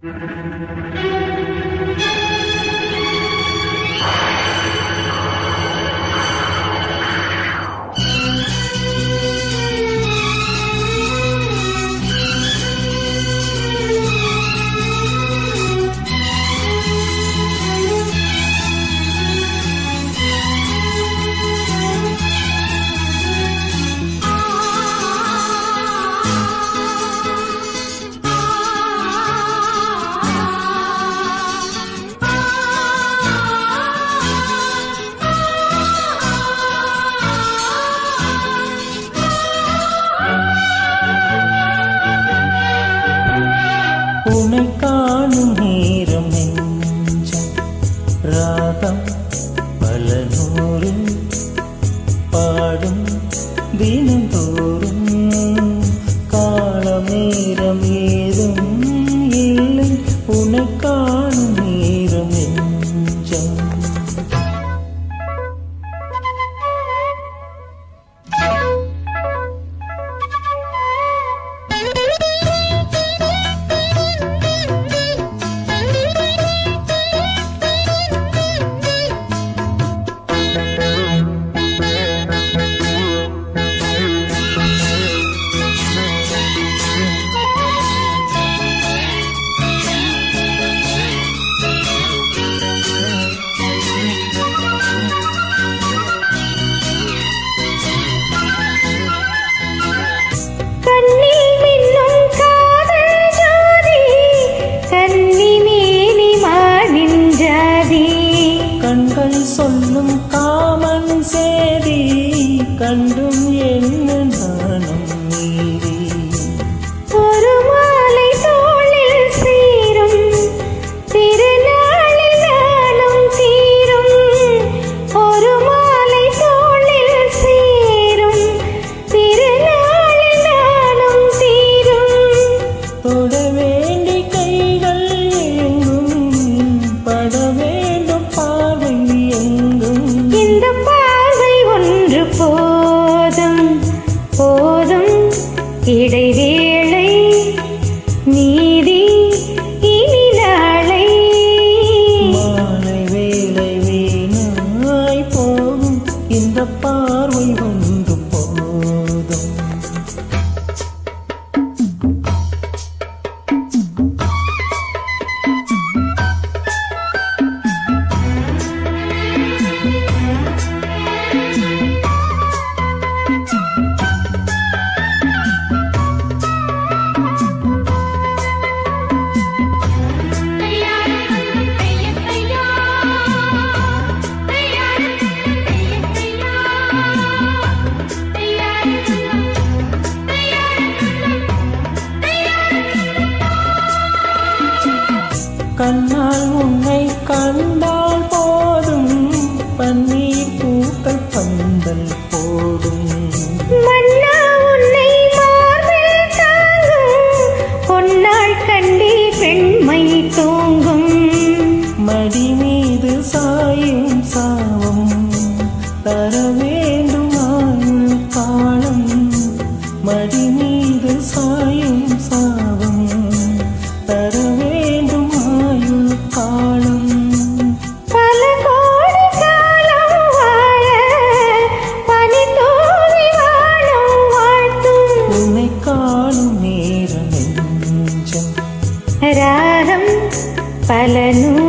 Thank you. రాగం கண்டும் ஏ கிடை கண்ணால் உன்னை கண்டால் பலனூ